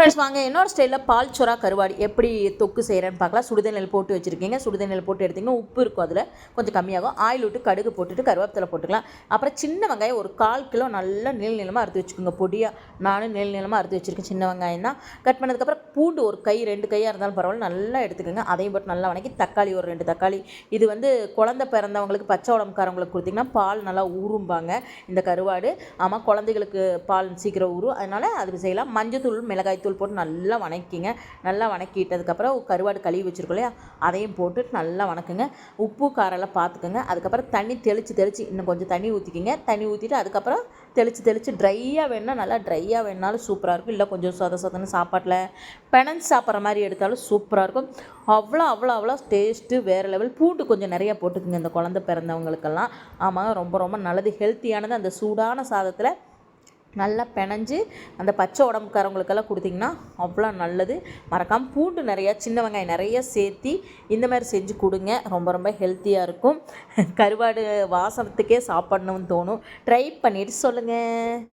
Friends வாங்க. என்னோட ஸ்டைலில் பால் சுறா கருவாடி. எப்படி தொக்கு செய்கிறேன்னு பார்க்கலாம். சுடுதண்ணில் போட்டு வச்சுருக்கீங்க. சுடுதண்ணில் போட்டு எடுத்தீங்கன்னா உப்பு இருக்கும் அதில். கொஞ்சம் கம்மியாகும். ஆயில் விட்டு கடுகு போட்டுட்டு கருவேப்பிலை போட்டுக்கலாம். அப்புறம் சின்ன வெங்காயம் ஒரு கால் கிலோ நல்லா நீள் நீளமாக அறுத்து வச்சுக்கோங்க. பொடியாக நானும் நீள் நீளமாக அறுத்து வச்சுருக்கேன். சின்ன வெங்காயம் தான். கட் பண்ணதுக்கப்புறம் பூண்டு ஒரு கை ரெண்டு கையாக இருந்தாலும் பரவாயில்ல. நல்லா எடுத்துக்கோங்க. அதையும் போட்டு நல்லா வணக்கி தக்காளி ஒரு ரெண்டு தக்காளி. இது வந்து குழந்த பிறந்தவங்களுக்கு பச்சை உடம்புக்காரவங்களுக்கு கொடுத்தீங்கன்னா பால் நல்லா ஊறும்பாங்க இந்த கருவாடு. ஆமாம் குழந்தைகளுக்கு பால் சீக்கிரம் ஊறும். அதனால் அது செய்யலாம். மஞ்சத்தூள் தூள் போட்டு நல்லா வணக்கிங்க. நல்லா வணக்கிட்டதுக்கப்புறம் கருவாடு கழுவி வச்சுருக்கோம் இல்லையா? அதையும் போட்டு நல்லா வணக்குங்க. உப்பு காரெல்லாம் பார்த்துக்குங்க அதுக்கப்புறம் தண்ணி தெளித்து தெளித்து இன்னும் கொஞ்சம் தண்ணி ஊற்றிக்கிங்க தண்ணி ஊற்றிட்டு அதுக்கப்புறம் தெளித்து தெளித்து ட்ரையாக வேணுன்னா நல்லா ட்ரையாக வேணுனாலும் சூப்பராக இருக்கும். இல்லை கொஞ்சம் சொத சொதன்னு சாப்பாட்டில் பெனஞ்சு சாப்பிட்ற மாதிரி எடுத்தாலும் சூப்பராக இருக்கும். அவ்வளோ அவ்வளோ அவ்வளோ டேஸ்ட்டு வேறு லெவல் பூண்டு கொஞ்சம் நிறையா போட்டுக்குங்க. இந்த குழந்தை பிறந்தவங்களுக்கெல்லாம். ஆமாம் ரொம்ப ரொம்ப நல்லது. ஹெல்த்தியானது அந்த சூடான சாதத்தில் நல்லா பிணைஞ்சு அந்த பச்சை உடம்புக்காரவங்களுக்கெல்லாம் கொடுத்தீங்கன்னா அவ்வளோ நல்லது. மறக்காமல் பூண்டு நிறையா சின்ன வெங்காயம் நிறைய சேர்த்தி இந்த மாதிரி செஞ்சு கொடுங்க. ரொம்ப ரொம்ப ஹெல்த்தியாக இருக்கும். கருவாடு வாசனத்துக்கே சாப்பிட்ணுன்னு தோணும். ட்ரை பண்ணிவிட்டு சொல்லுங்கள்